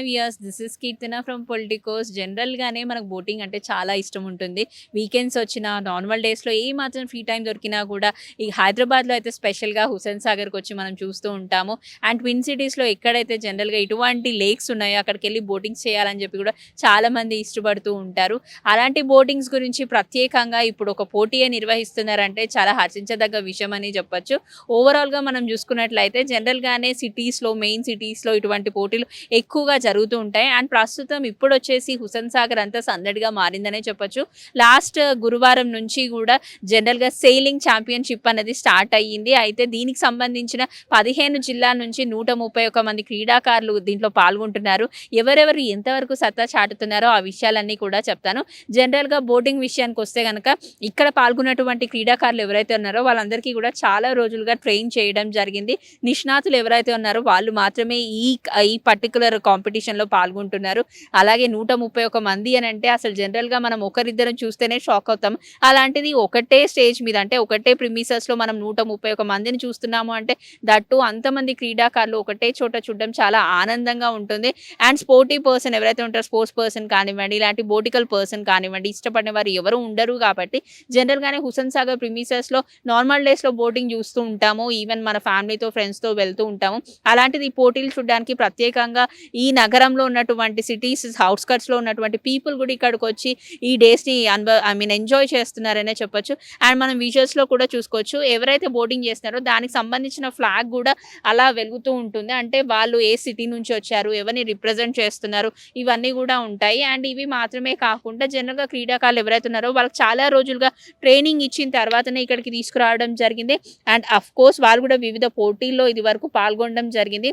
Five years this is Keerthana from Politicos జనరల్గానే మనకు boating అంటే చాలా ఇష్టం ఉంటుంది. వీకెండ్స్ వచ్చిన నార్మల్ డేస్లో ఏ మాత్రం ఫ్రీ టైం దొరికినా కూడా ఈ హైదరాబాద్లో అయితే స్పెషల్గా హుసేన్ సాగర్కి వచ్చి మనం చూస్తూ ఉంటాము. అండ్ ట్విన్ సిటీస్లో ఎక్కడైతే జనరల్గా ఇటువంటి లేక్స్ ఉన్నాయో అక్కడికి వెళ్ళి బోటింగ్స్ చేయాలని చెప్పి కూడా చాలామంది ఇష్టపడుతూ ఉంటారు. అలాంటి బోటింగ్స్ గురించి ప్రత్యేకంగా ఇప్పుడు ఒక పోటీయే నిర్వహిస్తున్నారంటే చాలా హర్షించదగ్గ విషయం అని చెప్పొచ్చు. ఓవరాల్గా మనం చూసుకున్నట్లయితే జనరల్గానే సిటీస్లో మెయిన్ సిటీస్లో ఇటువంటి పోటీలు ఎక్కువగా జరుగుతూ ఉంటాయి. అండ్ ప్రస్తుతం ఇప్పుడు వచ్చేసి హుసేన్ సాగర్ అంతా సందడిగా మారిందనే చెప్పొచ్చు. లాస్ట్ uh, గురువారం నుంచి కూడా జనరల్గా సెయిలింగ్ ఛాంపియన్షిప్ అనేది స్టార్ట్ అయ్యింది. అయితే దీనికి సంబంధించిన పదిహేను జిల్లాల నుంచి నూట ముప్పై ఒక మంది క్రీడాకారులు దీంట్లో పాల్గొంటున్నారు. ఎవరెవరు ఎంతవరకు సత్తా చాటుతున్నారో ఆ విషయాలన్నీ కూడా చెప్తాను. జనరల్గా బోటింగ్ విషయానికి వస్తే కనుక ఇక్కడ పాల్గొన్నటువంటి క్రీడాకారులు ఎవరైతే ఉన్నారో వాళ్ళందరికీ కూడా చాలా రోజులుగా ట్రైన్ చేయడం జరిగింది. నిష్ణాతులు ఎవరైతే ఉన్నారో వాళ్ళు మాత్రమే ఈ ఈ పర్టికులర్ కాంపిటీషన్లో పాల్గొంటున్నారు. అలాగే నూట ముప్పై ఒక మంది అని అంటే అసలు జనరల్గా మనం ఒకరిద్దరం చూస్తేనే షాక్ అవుతాం. అలాంటిది ఒకటే స్టేజ్ మీద అంటే ఒకటే ప్రిమిసెస్లో మనం నూట ముప్పై ఒక మందిని చూస్తున్నాము అంటే దట్టు అంతమంది క్రీడాకారులు ఒకటే చోట చూడడం చాలా ఆనందంగా ఉంటుంది. అండ్ స్పోర్టీ పర్సన్ ఎవరైతే ఉంటారో స్పోర్ట్స్ పర్సన్ కానివ్వండి ఇలాంటి బోటికల్ పర్సన్ కానివ్వండి ఇష్టపడిన వారు ఎవరు ఉండరు కాబట్టి జనరల్గానే హుసన్ సాగర్ ప్రిమిసెస్లో నార్మల్ డేస్లో బోటింగ్ చూస్తూ ఉంటాము. ఈవెన్ మన ఫ్యామిలీతో ఫ్రెండ్స్తో వెళ్తూ ఉంటాము. అలాంటిది ఈ పోటీలు చూడడానికి ప్రత్యేకంగా ఈ నగరంలో ఉన్నటువంటి సిటీస్ అవుట్స్కట్స్లో ఉన్నటువంటి పీపుల్ కూడా ఇక్కడికి వచ్చి ఈ డేస్ని అనుభవ ఐ మీన్ ఎంజాయ్ చేస్తున్నారనే చెప్పొచ్చు. అండ్ మనం విజువల్స్లో కూడా చూసుకోవచ్చు. ఎవరైతే బోటింగ్ చేస్తున్నారో దానికి సంబంధించిన ఫ్లాగ్ కూడా అలా వెలుగుతూ ఉంటుంది. అంటే వాళ్ళు ఏ సిటీ నుంచి వచ్చారు ఎవరిని రిప్రజెంట్ చేస్తున్నారు ఇవన్నీ కూడా ఉంటాయి. అండ్ ఇవి మాత్రమే కాకుండా జనరల్గా క్రీడాకారులు ఎవరైతే ఉన్నారో వాళ్ళకి చాలా రోజులుగా ట్రైనింగ్ ఇచ్చిన తర్వాతనే ఇక్కడికి తీసుకురావడం జరిగింది. అండ్ అఫ్ కోర్స్ వాళ్ళు కూడా వివిధ పోటీల్లో ఇది వరకు పాల్గొనడం జరిగింది.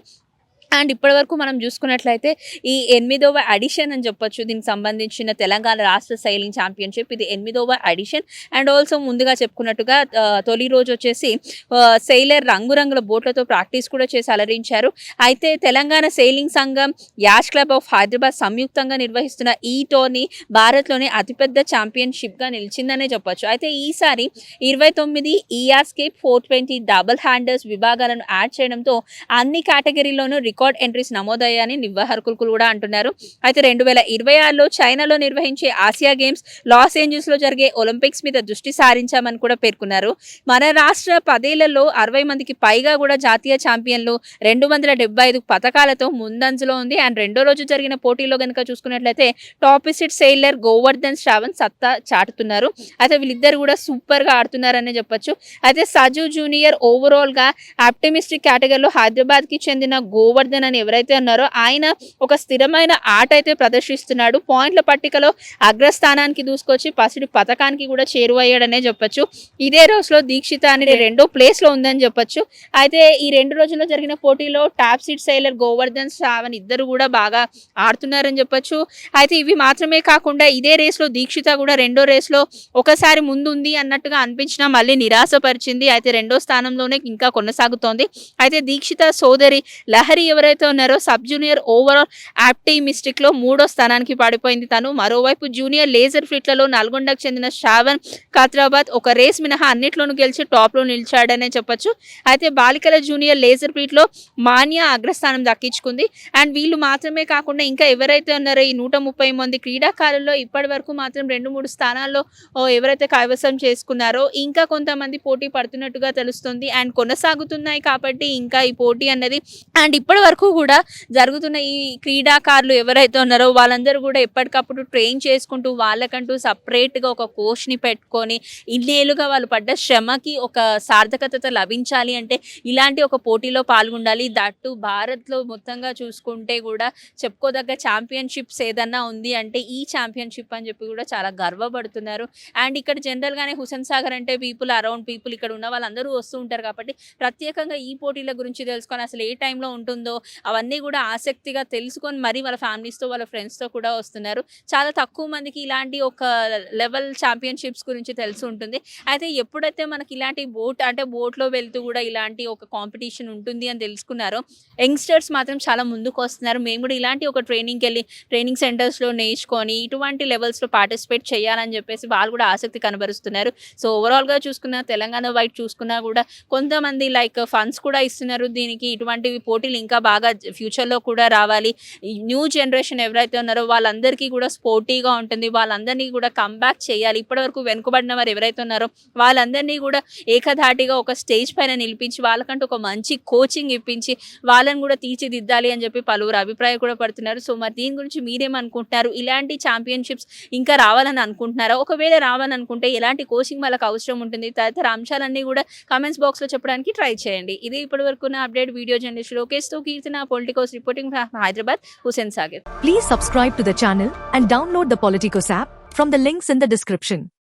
అండ్ ఇప్పటివరకు మనం చూసుకున్నట్లయితే ఈ ఎనిమిదవ అడిషన్ అని చెప్పొచ్చు. దీనికి సంబంధించిన తెలంగాణ రాష్ట్ర సైలింగ్ ఛాంపియన్షిప్. ఇది ఎనిమిదవ అడిషన్. అండ్ ఆల్సో ముందుగా చెప్పుకున్నట్టుగా తొలి రోజు వచ్చేసి సెయిలర్ రంగురంగుల బోట్లతో ప్రాక్టీస్ కూడా చేసి అలరించారు. అయితే తెలంగాణ సెయిలింగ్ సంఘం యాష్ క్లబ్ ఆఫ్ హైదరాబాద్ సంయుక్తంగా నిర్వహిస్తున్న ఈ టోర్నీ భారత్లోనే అతిపెద్ద ఛాంపియన్షిప్గా నిలిచిందనే చెప్పొచ్చు. అయితే ఈసారి ఇరవై తొమ్మిది ఈఆర్స్కేప్ ఫోర్ ట్వంటీ డబుల్ హ్యాండర్స్ విభాగాలను యాడ్ చేయడంతో అన్ని కేటగిరీలోనూ రికార్డ్ ఎంట్రీస్ నమోదయ్యాయని నిర్వాహకులు కూడా అంటున్నారు. అయితే రెండు వేల ఇరవై ఆరులో చైనాలో నిర్వహించే ఆసియా గేమ్స్ లాస్ ఏంజల్స్లో జరిగే ఒలింపిక్స్ మీద దృష్టి సారించామని కూడా పేర్కొన్నారు. మన రాష్ట్ర పదేళ్ళలో అరవై మందికి పైగా కూడా జాతీయ ఛాంపియన్లు రెండు వందల డెబ్బై ఐదు పథకాలతో ముందంజలో ఉంది. అండ్ రెండో రోజు జరిగిన పోటీలో కనుక చూసుకున్నట్లయితే టాపిసిట్ సెయిలర్ గోవర్ధన్ శ్రావణ్ సత్తా చాటుతున్నారు. అయితే వీళ్ళిద్దరు కూడా సూపర్గా ఆడుతున్నారనే చెప్పొచ్చు. అయితే సజు జూనియర్ ఓవరాల్గా ఆప్టిమిస్టిక్ కేటగిరీలో హైదరాబాద్కి చెందిన గోవర్ధన్ అని ఎవరైతే ఉన్నారో ఆయన ఒక స్థిరమైన ఆట అయితే ప్రదర్శిస్తున్నాడు. పాయింట్ల పట్టికలో అగ్రస్థానానికి దూసుకొచ్చి పసిడి పథకానికి కూడా చేరువయ్యాడనే చెప్పొచ్చు. ఇదే రోజులో దీక్షిత అనేది రెండో ప్లేస్లో ఉందని చెప్పొచ్చు. అయితే ఈ రెండు రోజుల్లో జరిగిన పోటీలో top seed sailor Govardhan Shravan ఇద్దరు కూడా బాగా ఆడుతున్నారని చెప్పొచ్చు. అయితే ఇవి మాత్రమే కాకుండా ఇదే రేస్లో దీక్షిత కూడా రెండో రేస్లో ఒకసారి ముందుంది అన్నట్టుగా అనిపించినా మళ్ళీ నిరాశపరిచింది. అయితే రెండో స్థానంలోనే ఇంకా కొనసాగుతోంది. అయితే దీక్షిత సోదరి లహరి ఎవరైతే ఉన్నారో సబ్ జూనియర్ ఓవరాల్ యాప్టిమిస్టిక్లో మూడో స్థానానికి పడిపోయింది తను. మరోవైపు జూనియర్ లేజర్ ఫిట్లలో నల్గొండకు చెందిన శ్రావణ్ ఖాత్రాబాద్ ఒక రేస్ మినహా అన్నిట్లోనూ గెలిచి టాప్లో నిలిచాడనే చెప్పొచ్చు. అయితే బాలికల జూనియర్ లేజర్ ఫీట్లో లో మాన్యా అగ్రస్థానం దక్కించుకుంది. అండ్ వీళ్ళు మాత్రమే కాకుండా ఇంకా ఎవరైతే ఉన్నారో ఈ నూట ముప్పై మంది క్రీడాకారుల్లో ఇప్పటి వరకు మాత్రం రెండు మూడు స్థానాల్లో ఓ, ఎవరైతే కైవసం చేసుకున్నారో ఇంకా కొంతమంది పోటీ పడుతున్నట్టుగా తెలుస్తుంది. అండ్ కొనసాగుతున్నాయి కాబట్టి ఇంకా ఈ పోటీ అన్నది అండ్ ఇప్పటి వరకు కూడా జరుగుతున్న ఈ క్రీడాకారులు ఎవరైతే ఉన్నారో వాళ్ళందరూ కూడా ఎప్పటికప్పుడు ట్రైన్ చేసుకుంటూ వాళ్ళకంటూ సపరేట్గా ఒక కోచ్ని పెట్టుకొని ఇన్నేళ్ళుగా వాళ్ళు పడ్డ శ్రమకి ఒక సార్థకత లభించాలి అంటే ఇలాంటి ఒక పోటీలో పాల్గొనాలి దట్టు భారత్లో మొత్తంగా చూసుకుంటే కూడా చెప్పుకోదగ్గ ఛాంపియన్షిప్స్ ఏదన్నా ఉంది అంటే ఈ ఛాంపియన్షిప్ అని చెప్పి కూడా చాలా గర్వపడుతున్నారు. అండ్ ఇక్కడ జనరల్గానే హుసేన్ సాగర్ అంటే పీపుల్ అరౌండ్ పీపుల్ ఇక్కడ ఉన్న వాళ్ళందరూ వస్తూ ఉంటారు కాబట్టి ప్రత్యేకంగా ఈ పోటీల గురించి తెలుసుకొని అసలు ఏ టైంలో ఉంటుందో అవన్నీ కూడా ఆసక్తిగా తెలుసుకొని మరీ వాళ్ళ ఫ్యామిలీస్తో వాళ్ళ ఫ్రెండ్స్తో కూడా వస్తున్నారు. చాలా తక్కువ మందికి ఇలాంటి ఒక లెవెల్ ఛాంపియన్షిప్స్ గురించి తెలిసి ఉంటుంది. అయితే ఎప్పుడైతే మనకి ఇలాంటి బోట్ అంటే బోట్లో వెళ్తూ కూడా ఇలాంటి ఒక కాంపిటీషన్ ఉంటుంది అని తెలుసుకున్నారో యంగ్స్టర్స్ మాత్రం చాలా ముందుకు వస్తున్నారు. మేము కూడా ఇలాంటి ఒక ట్రైనింగ్కి వెళ్ళి ట్రైనింగ్ సెంటర్స్లో నేర్చుకొని ఇటువంటి లెవెల్స్లో పార్టిసిపేట్ చేయాలని చెప్పేసి వాళ్ళు కూడా ఆసక్తి కనబరుస్తున్నారు. సో ఓవరాల్గా చూసుకున్న తెలంగాణ వైట్ చూసుకున్నా కూడా కొంతమంది లైక్ ఫండ్స్ కూడా ఇస్తున్నారు. దీనికి ఇటువంటివి పోటీలు ఇంకా బాగా ఫ్యూచర్లో కూడా రావాలి. న్యూ జనరేషన్ ఎవరైతే ఉన్నారో వాళ్ళందరికీ కూడా స్పోర్టీగా ఉంటుంది. వాళ్ళందరినీ కూడా కంబ్యాక్ చేయాలి. ఇప్పటివరకు వెనుకబడిన వారు ఎవరైతే ఉన్నారో వాళ్ళందరినీ కూడా ఏకధాటిగా ఒక స్టేజ్ పైన నిలిపించి వాళ్ళకంటూ ఒక మంచి కోచింగ్ ఇప్పించి వాళ్ళని కూడా తీర్చిదిద్దాలి అని చెప్పి పలువురు అభిప్రాయం కూడా పడుతున్నారు. సో మరి దీని గురించి మీరేమనుకుంటున్నారు? ఇలాంటి ఛాంపియన్షిప్స్ ఇంకా రావాలని అనుకుంటున్నారా? ఒకవేళ రావాలనుకుంటే ఎలాంటి కోచింగ్ వాళ్ళకి అవసరం ఉంటుంది? తదితర అంశాలన్నీ కూడా కామెంట్స్ బాక్స్లో చెప్పడానికి ట్రై చేయండి. ఇది ఇప్పటి వరకు నా అప్డేట్ వీడియో జర్నలిస్ట్ లోకేష్తో Politicos reporting from Hyderabad, Hussein Sagar. Please subscribe to the channel and download the Politicos app from the links in the description.